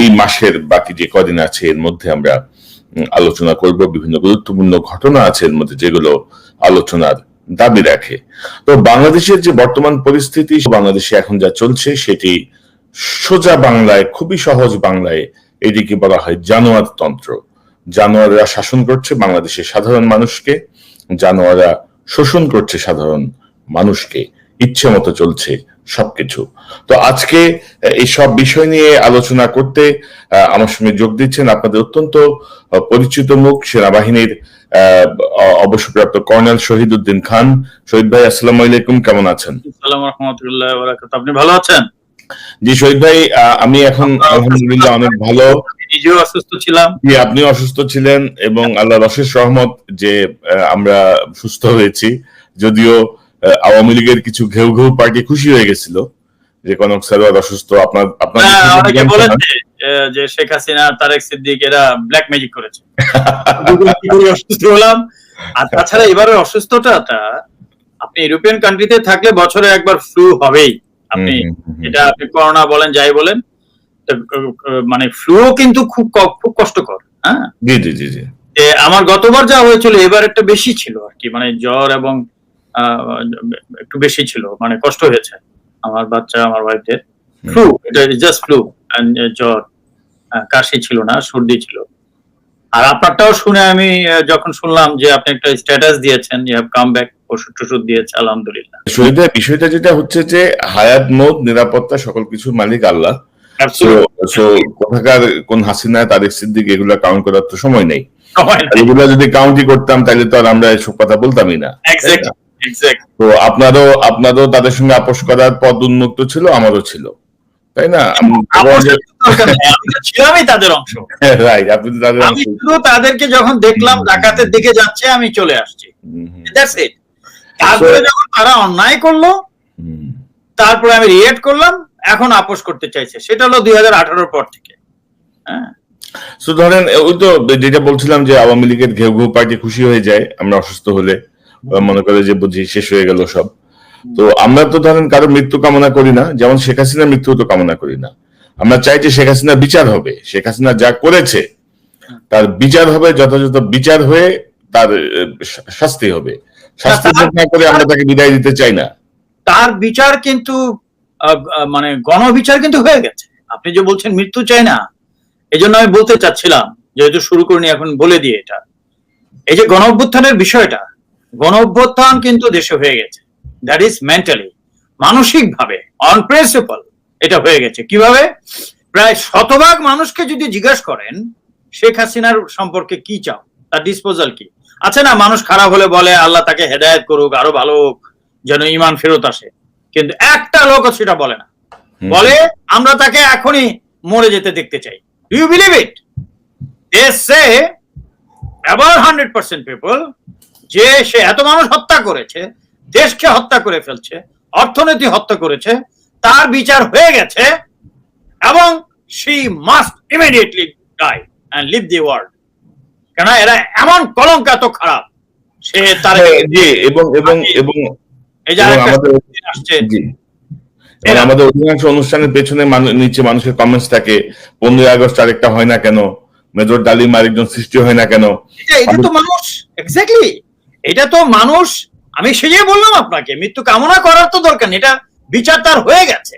এই মাসের বাকি যে কদিন আছে, এর মধ্যে আমরা আলোচনা করব। বিভিন্ন গুরুত্বপূর্ণ ঘটনা আছে এর মধ্যে যেগুলো আলোচনার দাবি রাখে। তো বাংলাদেশের যে বর্তমান পরিস্থিতি, বাংলাদেশে এখন যা চলছে, সেটি সোজা বাংলায়, খুবই সহজ বাংলায় এটিকে বলা হয় জানোয়ার তন্ত্র। জানোয়াররা শাসন করছে বাংলাদেশের সাধারণ মানুষকে, জানোয়াররা শোষণ করছে সাধারণ মানুষকে। ইচ্ছে মতো চলছে সবকিছু। তো আজকে এই সব বিষয় নিয়ে আলোচনা করতে আমার সঙ্গে যোগ দিচ্ছেন আপনাদের অত্যন্ত পরিচিত মুখ সেনাবাহিনীর অবসরপ্রাপ্ত কর্নেল শহীদ উদ্দিন খান। শহীদ ভাই আসসালামু আলাইকুম কেমন আছেন? আপনি ভালো আছেন? জি শহীদ ভাই আহ, আমি এখন আলহামদুলিল্লাহ অনেক ভালো। নিজেও অসুস্থ ছিলাম। জি আপনি অসুস্থ ছিলেন এবং আল্লাহ অশেষ রহমত যে আমরা সুস্থ হয়েছি। যদিও আহ, আওয়ামী লীগের কিছু ঘেউ ঘেউ পার্টি খুশি হয়ে গেছিল যে কনক সারোয়ার অসুস্থ আপনার আপনার অনেকে বলেছে যে শেখ হাসিনা তারেক সিদ্দিক এরা ব্ল্যাক ম্যাজিক করেছে। অসুস্থ হলাম? আর তাছাড়া এবারে অসুস্থটা আপনি ইউরোপিয়ান কান্ট্রিতে থাকলে বছরে একবার ফ্লু হবেই। আপনি। এটা আপনি করোনা বলেন যাই বলেন মানে ফ্লু কিন্তু খুব খুব কষ্টকর হ্যাঁ? জি জি জি জি। আমার গতবার যা হয়েছিল এবার একটা বেশি ছিল আর কি মানে জ্বর এবং একটু বেশি ছিল মানে কষ্ট হয়েছে আমার বাচ্চা আমার ওয়াইফের ফ্লু এটা জাস্ট ফ্লু জ্বর। কাশি ছিল না সর্দি ছিল। আর আপনারটাও শুনে আমি যখন শুনলাম যে আপনি একটা স্ট্যাটাস দিয়েছেন ইউ হ্যাভ কাম ব্যাক ওষুধ টষুধ দিয়েছে আলহামদুলিল্লাহ। শহীদ বিষয়টা যেটা হচ্ছে যে হায়াত মত নিরাপত্তা সকল কিছুর মালিক আল্লাহ। কোথাকার কোন হাসিনা তারেক সিদ্দিক এগুলা কাউন্ট করার তো সময় নেই। এগুলা যদি কাউন্টই করতাম তাহলে তো আর আমরা এসব কথা বলতামই না। তো আপনারও আপনারও তাদের সঙ্গে আপোষ করার পদ উন্মুক্ত ছিল আমারও ছিল। তাই না? ছিলামই তাদের অংশ। রাইট আপনি তো তাদের আমি শুধু তাদেরকে যখন দেখলাম ডাকাতের দিকে যাচ্ছে আমি চলে আসছি। দ্যাটস ইট তারপরে যখন তারা অন্যায় করল। তারপরে আমি রিয়েক্ট করলাম এখন আপোষ করতে চাইছে। সেটা হলো দুই হাজার আঠারোর পর থেকে। হ্যাঁ। ধরেন ওই তো যেটা বলছিলাম যে আওয়ামী লীগের ঘেউ ঘেউ পার্টি খুশি হয়ে যায় আমরা অসুস্থ হলে। মনে করে যে বুঝি শেষ হয়ে গেল সব। তো আমরা তো ধরেন কারও মৃত্যু কামনা করি না, যেমন শেখ হাসিনার মৃত্যু তো কামনা করি না। আমরা চাই যে শেখ হাসিনার বিচার হবে। শেখ হাসিনা যা করেছে, তার বিচার হবে, যথাযথ বিচার হয়ে তার শাস্তি হবে। শাস্তি না করে আমরা তাকে বিদায় দিতে চাই না। তার বিচার কিন্তু মানে গণবিচার কিন্তু হয়ে গেছে। আপনি যে বলছেন মৃত্যু চাই না এই জন্য আমি বলতে চাচ্ছিলাম, যেহেতু শুরু করিনি এখন বলে দিয়ে এটা। এই যে গণ অভ্যুত্থানের বিষয়টা গণ অভ্যুত্থান কিন্তু দেশে হয়ে গেছে। দ্যাট ইজ মেন্টালি মানসিক ভাবে অন প্রিন্সিপাল এটা হয়ে গেছে। কীভাবে? প্রায় শতভাগ মানুষকে যদি জিজ্ঞাসা করেন শেখ হাসিনার সম্পর্কে কি চাও? তার ডিসপোজাল কি? আছে না মানুষ খারাপ হলে বলে আল্লাহ তাকে হেদায়েত করুক আরও ভালো হোক যেন ইমান ফেরত আসে। কিন্তু একটা লোকও সেটা বলে না। বলে আমরা তাকে এখনই মরে যেতে দেখতে চাই। You believe it they say about hundred percent people যে সে এত মানুষ হত্যা করেছে দেশকে হত্যা করে ফেলছে অর্থনীতি হত্যা করেছে তার বিচার হয়ে গেছে এবং she must immediately die and leave the world কেন এরা এমন কলঙ্ক এত খারাপ সে তার হ্যাঁ, জি এবং এবং এবং এই যে আমাদের আসছে। জি আমাদের অধিকাংশ অনুষ্ঠানের পেছনে মানু- নিচে মানুষের কমেন্টস থাকে পনেরোই আগস্ট আরেকটা হয় না কেন? মেজর ডালিম আরেকজন সৃষ্টি হয় না কেন? এটা এটা তো মানুষ এক্স্যাক্টলি এটা তো মানুষ, আমি সেই বললাম আপনাকে, মৃত্যু কামনা করার তো দরকার এটা বিচার তার হয়ে গেছে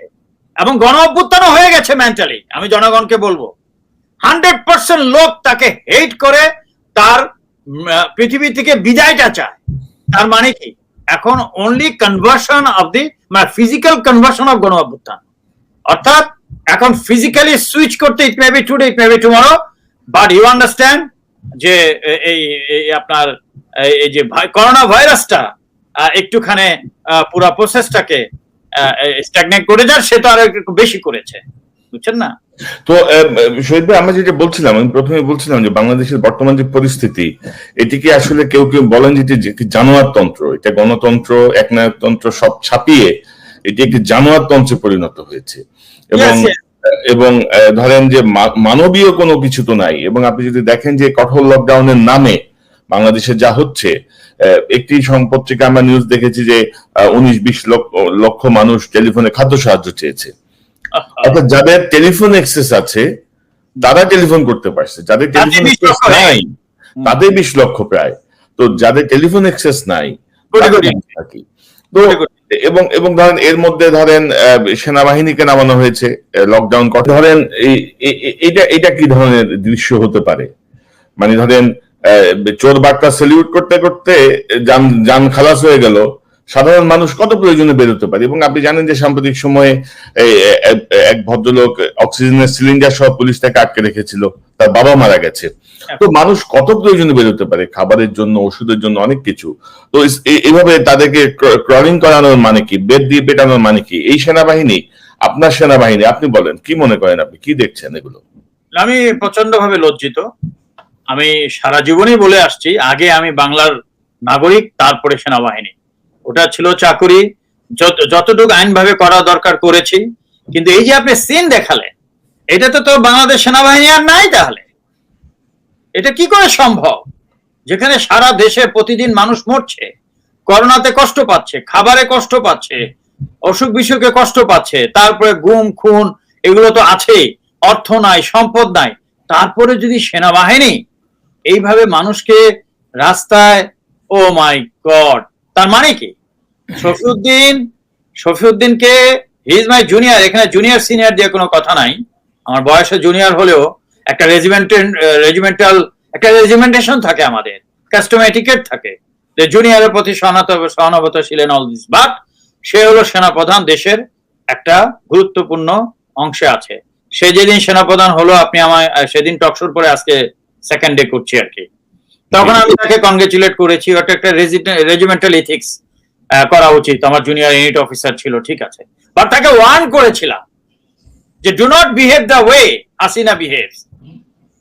এবং গণ অভ্যুত্থানও হয়ে গেছে মেন্টালি আমি জনগণকে বলব। হান্ড্রেড পার্সেন্ট লোক তাকে হেট করে, তার পৃথিবী থেকে বিদায়টা চায়। তার মানে কি? এখন অনলি কনভার্সন অফ দি মানে ফিজিক্যাল কনভার্সন অফ গণ অভ্যুত্থান। অর্থাৎ এখন ফিজিক্যালি সুইচ করতে it may be today it may be tomorrow but you understand যে এই আপনার এই- যে করোনা ভাইরাসটা একটুখানি পুরা প্রসেসটাকে স্ট্যাগনেট করে যার সে তো আরও একটু বেশি করেছে। বুঝছেন না? তো শহীদ ভাই আমরা যেটা বলছিলাম আমি প্রথমে বলছিলাম যে বাংলাদেশের বর্তমান যে পরিস্থিতি এটিকে আসলে কেউ কেউ বলেন যে একটি জানোয়ারতন্ত্র এটা গণতন্ত্র একনায়কতন্ত্র সব ছাপিয়ে এটি একটি জানোয়ারতন্ত্রে পরিণত হয়েছে। এবং. এবং ধরেন যে মানবীয় কোনো কিছু তো নাই। এবং আপনি যদি দেখেন যে কঠোর লকডাউনের নামে বাংলাদেশে যা হচ্ছে একটি সংপত্রিকা আমরা নিউজ দেখেছি যে উনিশ বিশ লক্ষ মানুষ টেলিফোনে খাদ্য সাহায্য চেয়েছে। অর্থাৎ যাদের টেলিফোন অ্যাক্সেস আছে তারা টেলিফোন করতে পারছে। যাদের টেলিফোন 20 নাই তাদের বিশ লক্ষ প্রায়। তো যাদের টেলিফোন অ্যাক্সেস নাই এবং এবং ধরেন এর মধ্যে ধরেন আহ, সেনাবাহিনীকে নামানো হয়েছে লকডাউন কথা ধরেন এটা এটা কি ধরনের দৃশ্য হতে পারে? মানে ধরেন আহ, চোর বার্তা সেলিউট করতে করতে যান যান খালাস হয়ে গেল সাধারণ মানুষ কত প্রয়োজনে বেরোতে পারে? এবং আপনি জানেন যে সাম্প্রতিক সময়ে এক- ভদ্রলোক অক্সিজেনের সিলিন্ডার সহ পুলিশ তাকে আটকে রেখেছিল তার বাবা মারা গেছে। তো মানুষ কত প্রয়োজনে বেরোতে পারে? খাবারের জন্য ওষুধের জন্য অনেক কিছু। তো এভাবে তাদেরকে ক্রলিং করানোর মানে কি? বেদ দিয়ে পেটানোর মানে কি? এই সেনাবাহিনী আপনার সেনাবাহিনী আপনি বলেন কি মনে করেন আপনি? কি দেখছেন এগুলো? আমি প্রচণ্ড ভাবে লজ্জিত। আমি সারা জীবনই বলে আসছি আগে আমি বাংলার নাগরিক তারপরে সেনাবাহিনী। ওটা ছিল চাকুরি। যত, যতটুকু আইনভাবে করা দরকার করেছি। কিন্তু এই যে আপনি সিন দেখালেন এটা তো তো বাংলাদেশ সেনাবাহিনী আর নাই তাহলে। এটা কি করে সম্ভব? যেখানে সারা দেশে প্রতিদিন মানুষ মরছে, করোনাতে কষ্ট পাচ্ছে, খাবারে কষ্ট পাচ্ছে, অসুখ বিসুখে কষ্ট পাচ্ছে, তারপরে গুম, খুন, এগুলো তো আছেই, অর্থ নাই, সম্পদ নাই। তারপরে যদি সেনাবাহিনী এইভাবে মানুষকে রাস্তায় ও মাই গড তার মানে কি? শফিউদ্দিন শফিউদ্দিনকে ইজ মাই জুনিয়র এখানে জুনিয়র সিনিয়র দিয়ে কোনো কথা নাই। আমার বয়সে জুনিয়র হলেও একটা রেজিমেন্টের রেজিমেন্টাল একটা রেজিমেন্টেশন থাকে আমাদের। কাস্টম এটিকেট থাকে। যে জুনিয়রের প্রতি সহানুভূতিশীলেন অল দিস বাট সে হলো সেনাপ্রধান দেশের একটা গুরুত্বপূর্ণ অংশে আছে। সে যেদিন সেনাপ্রধান হলো, আপনি আমায় সেদিন টকশোর পরে আজকে সেকেন্ড ডে করছি আর কি। তখন আমি তাকে কংগ্রেচুলেট করেছি। ওটা একটা রেজিমেন্টাল ইথিক্স করা উচিত। আমার জুনিয়র ইউনিট অফিসার ছিল, ঠিক আছে। বাট তাকে ওয়ার্ন করেছিলাম যে do not behave the way Hasina behave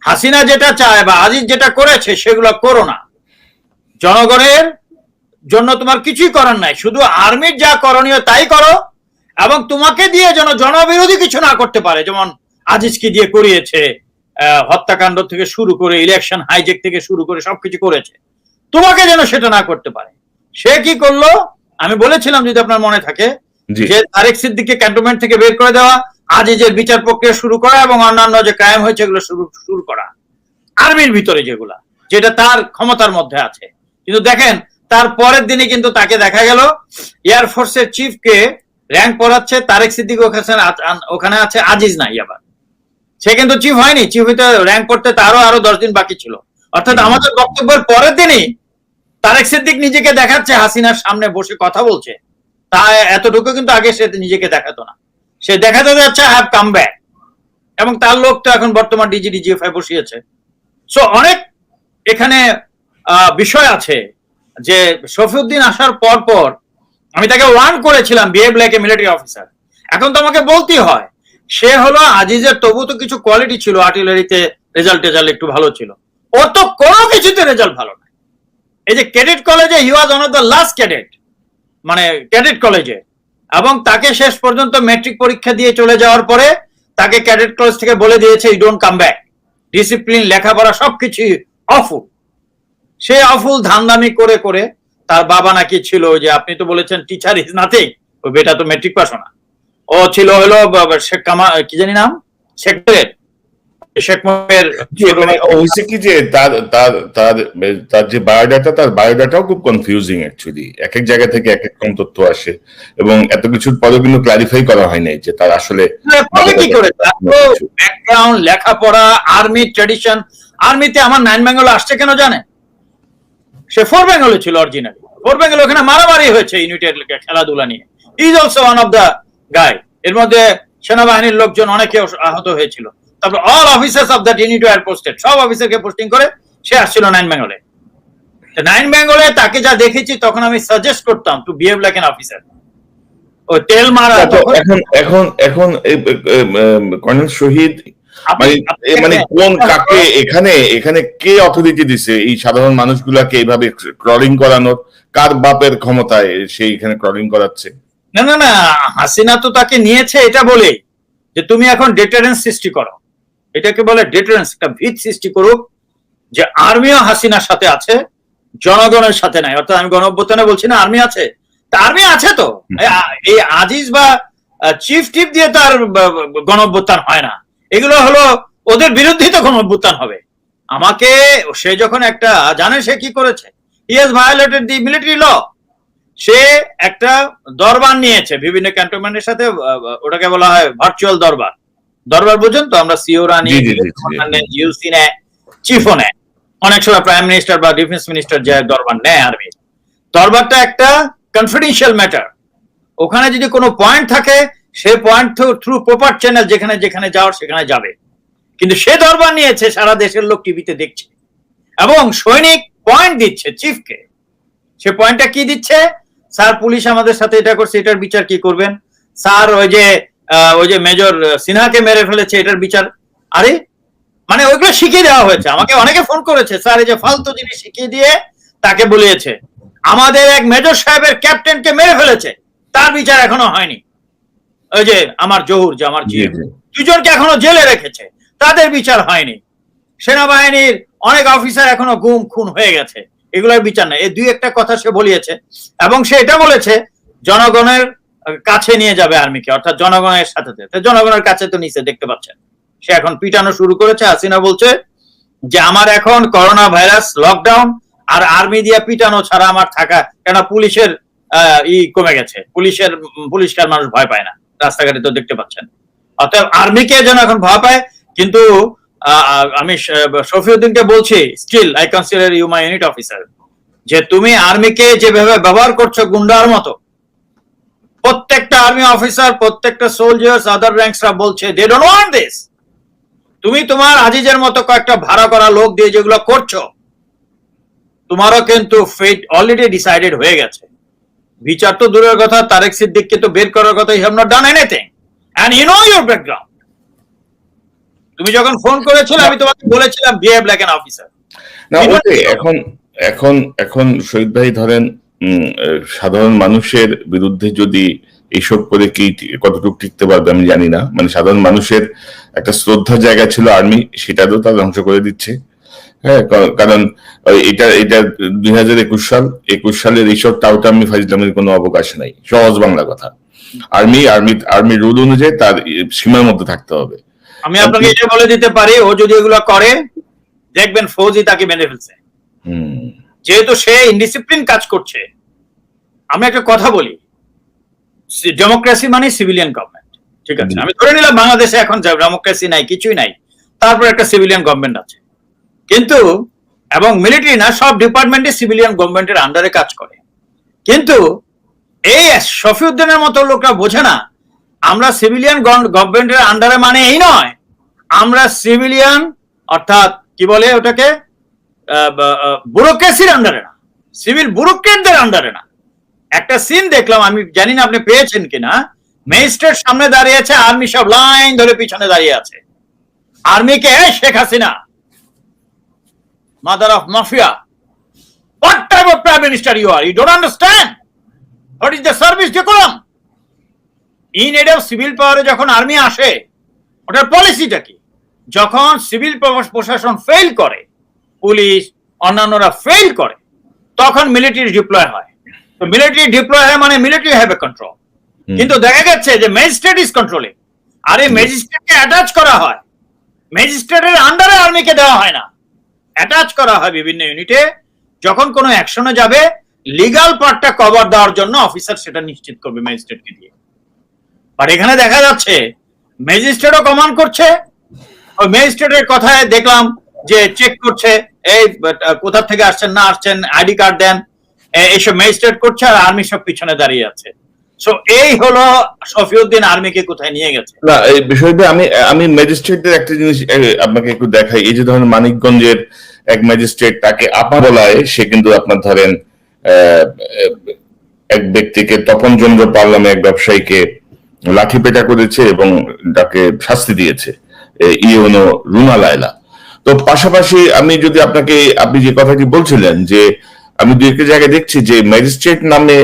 Hasina যেটা চায় বা আজিজ যেটা করেছে, সেগুলো করো না। জনগণের জন্য তোমার কিছুই করার নাই। শুধু আর্মির যা করণীয় তাই করো এবং তোমাকে দিয়ে যেন জনবিরোধী কিছু না করতে পারে। যেমন আজিজকে দিয়ে করিয়েছে হত্যাকাণ্ড থেকে শুরু করে ইলেকশন হাইজেক থেকে শুরু করে সবকিছু করেছে। তোমাকে যেন সেটা না করতে পারে। সে কি করল? আমি বলেছিলাম যদি আপনার মনে থাকে যে তারেক সিদ্দিককে ক্যান্টনমেন্ট থেকে বের করে দেওয়া আজিজের বিচার প্রক্রিয়া শুরু করা এবং অন্যান্য যে ক্রাইম হয়েছে এগুলো শুরু শুরু করা। আর্মির ভিতরে যেগুলা যেটা তার ক্ষমতার মধ্যে আছে। কিন্তু দেখেন তার পরের দিনে কিন্তু তাকে দেখা গেল এয়ারফোর্সের চিফকে র্যাঙ্ক পড়াচ্ছে তারেক সিদ্দিক ওখানে আছে আজিজ নাই আবার। সে কিন্তু চিফ হয়নি চিফ হইতে র্যাঙ্ক করতে তারও আরও দশ দিন বাকি ছিল। অর্থাৎ আমাদের বক্তব্যের পরের দিনই তারেক সিদ্দিক নিজেকে দেখাচ্ছে, হাসিনার সামনে বসে কথা বলছে। তা এতটুকু কিন্তু আগে সে নিজেকে দেখাতো না। সে দেখাতে যাচ্ছে হ্যাভ কাম ব্যাক এবং তার লোক তো এখন বর্তমান ডিজি ডিজিএফআই বসিয়েছে। সো অনেক এখানে বিষয় আছে যে শফিউদ্দিন আসার পর পর আমি তাকে ওয়ার্ন করেছিলাম behave like a military officer এখন তো আমাকে বলতেই হয়, সে হলো আজিজের তবু তো কিছু কোয়ালিটি ছিল আর্টিলারিতে রেজাল্ট টেজাল্ট একটু ভালো ছিল। ওর তো কোনো কিছুতে রেজাল্ট ভালো না। এই যে ক্যাডেট কলেজে he was one of the last cadet মানে ক্যাডেট কলেজে। এবং তাকে শেষ পর্যন্ত মেট্রিক পরীক্ষা দিয়ে চলে যাওয়ার পরে তাকে ক্যাডেট কলেজ থেকে বলে দিয়েছে you don't come back discipline লেখাপড়া সবকিছু অফুল সে অফুল ধান্দামি করে করে তার বাবা নাকি ছিল যে আপনি তো বলেছেন টিচার ইজ নাথিং ওই বেটা তো মেট্রিক পাস না। ও ছিল হলো শেখ কামা কি জানি নাম? শেখ। শেখ মানে হয়েছে কি যে তার তার তার তার যে বায়োডাটা তার বায়োডাটাও খুব কনফিউজিং অ্যাকচুয়ালি এক এক জায়গা থেকে এক এক রকম তথ্য আসে এবং এত কিছুর পরেও কিন্তু ক্লারিফাই করা হয় নাই যে তার আসলে কি করে? ব্যাকগ্রাউন্ড লেখাপড়া আর্মি ট্রেডিশন আর্মিতে আমার নাইন বেঙ্গল আসছে কেন জানে? সে ফোর বেঙ্গলে ছিল অরিজিনালি ফোর বেঙ্গল ওখানে মারামারি হয়েছে ইউনিটের খেলাধুলা নিয়ে। Is also one of the guy এর মধ্যে সেনাবাহিনীর লোকজন অনেকে আহত হয়েছিল। তারপর অল অফিসার্স অফ ইউনিট আর পোস্টেড সব অফিসারকে পোস্টিং করে সে আসছিল নাইন বেঙ্গলে নাইন বেঙ্গলে তাকে যা দেখেছি তখন আমি সাজেস্ট করতাম to behave like an officer ও তেল মারা তো এখন এখন এখন কর্নেল শহীদ মানে মানে কোন কাকে এখানে এখানে কে অথরিটি দিছে? এই সাধারণ মানুষগুলাকে এইভাবে ক্রলিং করানোর কার বাপের ক্ষমতায় সে এখানে ক্রলিং করাচ্ছে? না না না হাসিনা তো তাকে নিয়েছে এটা বলে যে তুমি এখন ডেটারেন্স সৃষ্টি করো। এটাকে বলে ডেটারেন্স একটা ভিত সৃষ্টি করুক যে আর্মিও হাসিনার সাথে আছে জনগণের সাথে নাই। অর্থাৎ আমি গণঅভ্যুত্থানে বলছি না আর্মি আছে। তা আর্মি আছে তো। এই আজিজ বা চিফ টিফ দিয়ে তো ব- গণঅভ্যুত্থান হয় না। এগুলো হলো ওদের বিরুদ্ধেই তখন অভ্যুত্থান হবে। আমাকে সে যখন একটা জানে সে কি করেছে? He has violated the military law সে একটা দরবার নিয়েছে বিভিন্ন ক্যান্টনমেন্টের সাথে ওটাকে বলা হয় ভার্চুয়াল দরবার। দরবার বুঝুন তো আমরা জি, জি। ইউসি নেয় চিফও নেয় অনেক সময় প্রাইম মিনিস্টার বা ডিফেন্স মিনিস্টার যে দরবার নেয় আর্মি দরবারটা একটা কনফিডেন্সিয়াল ম্যাটার ওখানে যদি কোনো পয়েন্ট থাকে সে পয়েন্ট থ্রু প্রপার চ্যানেল যেখানে যেখানে যাওয়ার সেখানে যাবে। কিন্তু সে দরবার নিয়েছে সারা দেশের লোক টিভিতে দেখছে। এবং সৈনিক পয়েন্ট দিচ্ছে চিফকে সে পয়েন্টটা কি দিচ্ছে? স্যার পুলিশ আমাদের সাথে এটা করছে এটার বিচার কি করবেন? স্যার ওই যে ওই যে মেজর সিনহাকে মেরে ফেলেছে এটার বিচার। আরে মানে ওইগুলো শিখিয়ে দেওয়া হয়েছে। আমাকে অনেকে ফোন করেছে স্যার এই যে ফালতু জিনিস শিখিয়ে দিয়ে তাকে বলিয়েছে। আমাদের এক মেজর সাহেবের ক্যাপ্টেনকে মেরে ফেলেছে। তার বিচার এখনও হয়নি। ওই যে আমার জহুর যে আমার জিএম দুজনকে এখনও জেলে রেখেছে। তাদের বিচার হয়নি। সেনাবাহিনীর অনেক অফিসার এখনও গুম খুন হয়ে গেছে। এগুলোর বিচার নেই। এই দুই একটা কথা সে বলিয়েছে এবং সে এটা বলেছে জনগণের কাছে নিয়ে যাবে আর্মিকে, অর্থাৎ জনগণের সাথে জনগণের কাছে তো নিচে দেখতে পাচ্ছেন। সে এখন পিটানো শুরু করেছে, হাসিনা বলছে যে আমার এখন করোনা ভাইরাস লকডাউন আর আর্মি দিয়ে পিটানো ছাড়া আমার থাকা, কেন পুলিশের ই কমে গেছে। পুলিশের পুলিশকার মানুষ ভয় পায় না। রাস্তাঘাটে তো দেখতে পাচ্ছেন। অতএব আর্মিকে যেন এখন ভয় পায়, কিন্তু আমি শফিউদ্দিনকে বলছি still I consider you my unit officer যে তুমি আর্মিকে যেভাবে ব্যবহার করছ গুন্ডার মতো প্রত্যেকটা আর্মি অফিসার প্রত্যেকটা সোলজার্স আদার র্যাঙ্কসরা বলছে দে ডোন্ট ওয়ান্ট দিস তুমি তোমার আজিজের মতো কয়েকটা ভাড়া করা লোক দিয়ে যেগুলো করছ তোমারও কিন্তু ফেট অলরেডি ডিসাইডেড হয়ে গেছে। বিচার তো দূরের কথা তারেক সিদ্দিককে তো বের করার কথা you have not done anything and you know your background তুমি যখন ফোন করেছিলে আমি তোমাকে বলেছিলাম বিহেভ লাইক অ্যান অফিসার না ওকে এখন এখন এখন শহীদ ভাই ধরেন সাধারণ মানুষের বিরুদ্ধে যদি এইসব করে কি কতটুকু টিকতে পারবে আমি জানি না। মানে সাধারণ মানুষের একটা শ্রদ্ধার জায়গা ছিল আর্মি সেটাও তারা ধ্বংস করে দিচ্ছে। হ্যাঁ কারণ এটা এটা দুই হাজার একুশ সাল একুশ সালের এইসব টাউটামি ফাইজলামের কোনো অবকাশ নাই। সহজ বাংলা কথা। আর্মি আর্মি আর্মি রুল অনুযায়ী তার সীমার মধ্যে থাকতে হবে। আমি আপনাকে এটা বলে দিতে পারি ও যদি এগুলো করে দেখবেন ফৌজি তাকে মেনে ফেলছে। হুম। যেহেতু সে ইনডিসিপ্লিন কাজ করছে আমি একটা কথা বলি। ডেমোক্রেসি মানে সিভিলিয়ান গভর্নমেন্ট ঠিক আছে? আমি ধরে নিলাম বাংলাদেশে এখন ডেমোক্রেসি নাই কিছুই নাই তারপর একটা সিভিলিয়ান গভর্নমেন্ট আছে। কিন্তু এবং মিলিটারি না সব ডিপার্টমেন্টে সিভিলিয়ান গভর্নমেন্টের আন্ডারে কাজ করে। কিন্তু এই শফিউদ্দিনের মতো লোকরা বোঝে না আমরা সিভিলিয়ান গভর্নমেন্টের আন্ডারে মানে এই নয় আমরা সিভিলিয়ান অর্থাৎ কি বলে ওটাকে? ব্যুরোক্রেসির আন্ডারে না। সিভিল ব্যুরোক্রেটদের আন্ডারে না। একটা সিন দেখলাম, আমি জানি না আপনি পেয়েছেন কিনা। ম্যাজিস্ট্রেট সামনে দাঁড়িয়ে আছে আর্মি সব লাইন ধরে পিছনে দাঁড়িয়ে আছে। আর্মিকে "এই Sheikh Hasina mother of mafia what type of prime minister you are you don't understand what is the service decorum in aid of civil পাওয়ারে যখন আর্মি আসে, ওটার পলিসিটা কি? যখন সিভিল প্রশাসন ফেল করে পুলিশ অন্যান্যরা ফেল করে তখন মিলিটারি ডিপ্লয় হয়। তো মিলিটারি ডিপ্লয় হয় মানে মিলিটারি হ্যাভ এ কন্ট্রোল কিন্তু দেখা যাচ্ছে যে ম্যাজিস্ট্রেট ইজ কন্ট্রোলিং আর এই ম্যাজিস্ট্রেটকে অ্যাটাচ করা হয়। ম্যাজিস্ট্রেটের আন্ডারে আর্মিকে দেওয়া হয় না। অ্যাটাচ করা হয় বিভিন্ন ইউনিটে যখন কোনো অ্যাকশনে যাবে লিগাল পার্টটা কভার দেওয়ার জন্য অফিসার সেটা নিশ্চিত করবে ম্যাজিস্ট্রেটকে দিয়ে। আর এখানে দেখা যাচ্ছে ম্যাজিস্ট্রেটও কমান্ড করছে। ওই ম্যাজিস্ট্রেটের কথায় দেখলাম যে চেক করছে, এই কোথা থেকে আসছেন, না আসছেন, আইডি কার্ড দেন এইসব ম্যাজিস্ট্রেট করছে আর আর্মি সব পিছনে দাঁড়িয়ে আছে। সো এই হলো শফিউদ্দিন আর্মিকে কোথায় নিয়ে গেছে। না, এই বিষয়টা আমি আমি ম্যাজিস্ট্রেটদের একটা জিনিস আপনাকে একটু দেখাই। এই যে ধরেন মানিকগঞ্জের এক ম্যাজিস্ট্রেট তাকে আপা বলায় সে কিন্তু আপনার ধরেন এক ব্যক্তিকে তপন চন্দ্র পাল নামে এক ব্যবসায়ীকে লাঠি পেটা করেছে এবং তাকে শাস্তি দিয়েছে। You know Runa Laila. তো পাশাপাশি আমি যদি আপনাকে, আপনি যে কথাটি বলছিলেন যে আমি দু একটা জায়গায় দেখছি যে ম্যাজিস্ট্রেট নামে